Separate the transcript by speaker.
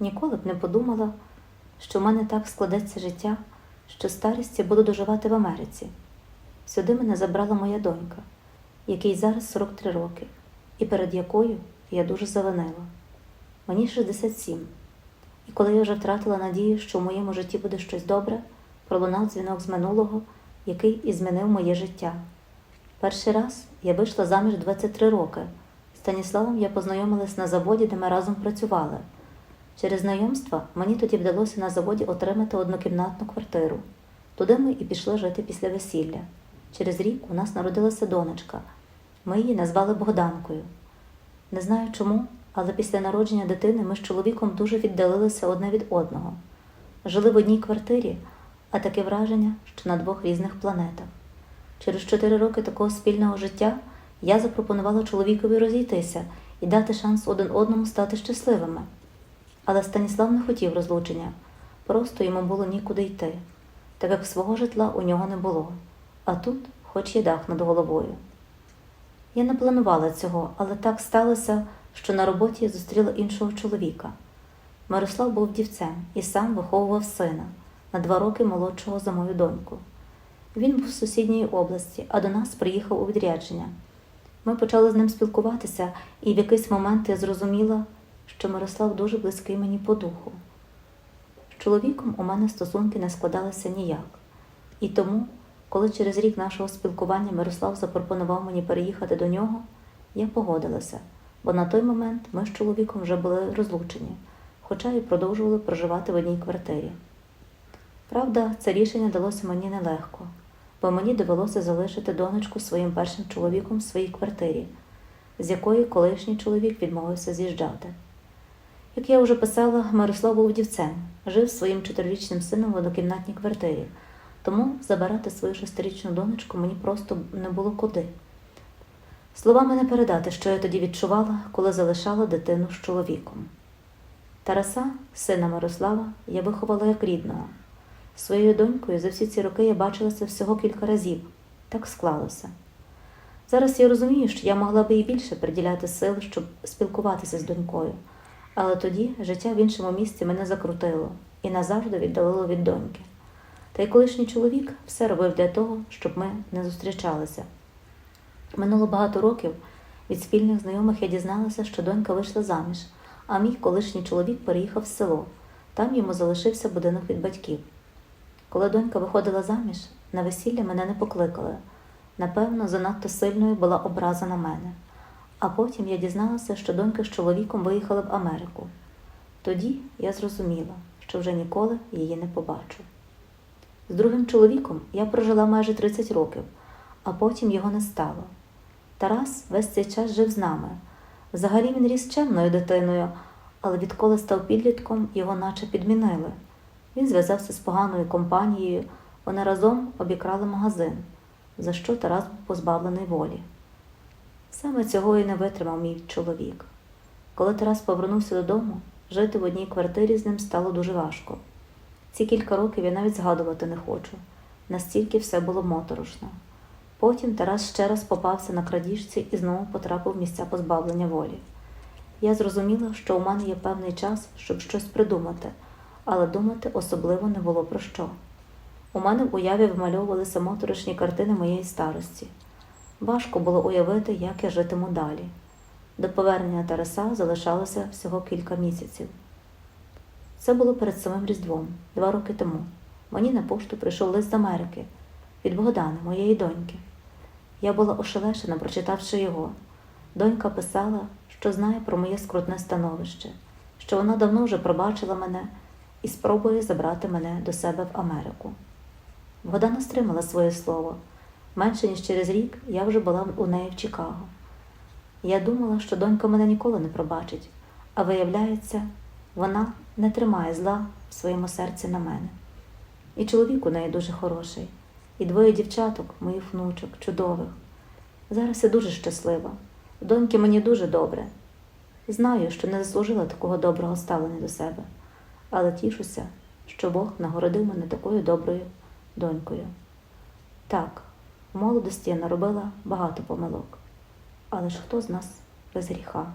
Speaker 1: Ніколи б не подумала, що в мене так складеться життя, що старість я буду доживати в Америці. Сюди мене забрала моя донька, якій зараз 43 роки, і перед якою я дуже завинила. Мені 67. І коли я вже втратила надію, що в моєму житті буде щось добре, пролунав дзвінок з минулого, який і змінив моє життя. Перший раз я вийшла заміж 23 роки. З Станіславом я познайомилась на заводі, де ми разом працювали. Через знайомства мені тоді вдалося на заводі отримати однокімнатну квартиру. Туди ми і пішли жити після весілля. Через рік у нас народилася донечка. Ми її назвали Богданкою. Не знаю чому, але після народження дитини ми з чоловіком дуже віддалилися одне від одного. Жили в одній квартирі, а таке враження, що на двох різних планетах. Через чотири роки такого спільного життя я запропонувала чоловікові розійтися і дати шанс один одному стати щасливими. Але Станіслав не хотів розлучення, просто йому було нікуди йти, так як свого житла у нього не було, а тут хоч є дах над головою. Я не планувала цього, але так сталося, що на роботі я зустріла іншого чоловіка. Мирослав був дівцем і сам виховував сина на два роки молодшого за мою доньку. Він був з сусідньої області, а до нас приїхав у відрядження. Ми почали з ним спілкуватися, і в якийсь момент я зрозуміла, що Мирослав дуже близький мені по духу. З чоловіком у мене стосунки не складалися ніяк. І тому, коли через рік нашого спілкування Мирослав запропонував мені переїхати до нього, я погодилася, бо на той момент ми з чоловіком вже були розлучені, хоча і продовжували проживати в одній квартирі. Правда, це рішення далося мені нелегко, бо мені довелося залишити донечку своїм першим чоловіком в своїй квартирі, з якої колишній чоловік відмовився з'їжджати. Як я вже писала, Мирослав був дівцем, жив своїм чотирирічним сином в однокімнатній квартирі, тому забирати свою шестирічну донечку мені просто не було куди. Словами не передати, що я тоді відчувала, коли залишала дитину з чоловіком. Тараса, сина Мирослава, я виховала як рідного. Своєю донькою за всі ці роки я бачилася всього кілька разів. Так склалося. Зараз я розумію, що я могла би і більше приділяти сил, щоб спілкуватися з донькою, але тоді життя в іншому місці мене закрутило і назавжди віддалило від доньки. Та й колишній чоловік все робив для того, щоб ми не зустрічалися. Минуло багато років. Від спільних знайомих я дізналася, що донька вийшла заміж, а мій колишній чоловік переїхав в село. Там йому залишився будинок від батьків. Коли донька виходила заміж, на весілля мене не покликали. Напевно, занадто сильною була образа на мене. А потім я дізналася, що донька з чоловіком виїхала в Америку. Тоді я зрозуміла, що вже ніколи її не побачу. З другим чоловіком я прожила майже 30 років, а потім його не стало. Тарас весь цей час жив з нами. Взагалі він ріс чемною дитиною, але відколи став підлітком, його наче підмінили. Він зв'язався з поганою компанією, вони разом обікрали магазин, за що Тарас був позбавлений волі. Саме цього і не витримав мій чоловік. Коли Тарас повернувся додому, жити в одній квартирі з ним стало дуже важко. Ці кілька років я навіть згадувати не хочу, настільки все було моторошно. Потім Тарас ще раз попався на крадіжці і знову потрапив в місця позбавлення волі. Я зрозуміла, що у мене є певний час, щоб щось придумати, але думати особливо не було про що. У мене в уяві вмальовувалися моторошні картини моєї старості. Важко було уявити, як я житиму далі. До повернення Тараса залишалося всього кілька місяців. Це було перед самим Різдвом, два роки тому. Мені на пошту прийшов лист з Америки від Богдани, моєї доньки. Я була ошелешена, прочитавши його. Донька писала, що знає про моє скрутне становище, що вона давно вже пробачила мене і спробує забрати мене до себе в Америку. Богдана стримала своє слово. Менше ніж через рік я вже була у неї в Чикаго. Я думала, що донька мене ніколи не пробачить, а виявляється, вона не тримає зла в своєму серці на мене. І чоловік у неї дуже хороший, і двоє дівчаток, моїх внучок, чудових. Зараз я дуже щаслива. Доньки мені дуже добре. Знаю, що не заслужила такого доброго ставлення до себе, але тішуся, що Бог нагородив мене такою доброю донькою. Так, в молодості я наробила багато помилок, але ж хто з нас без гріха?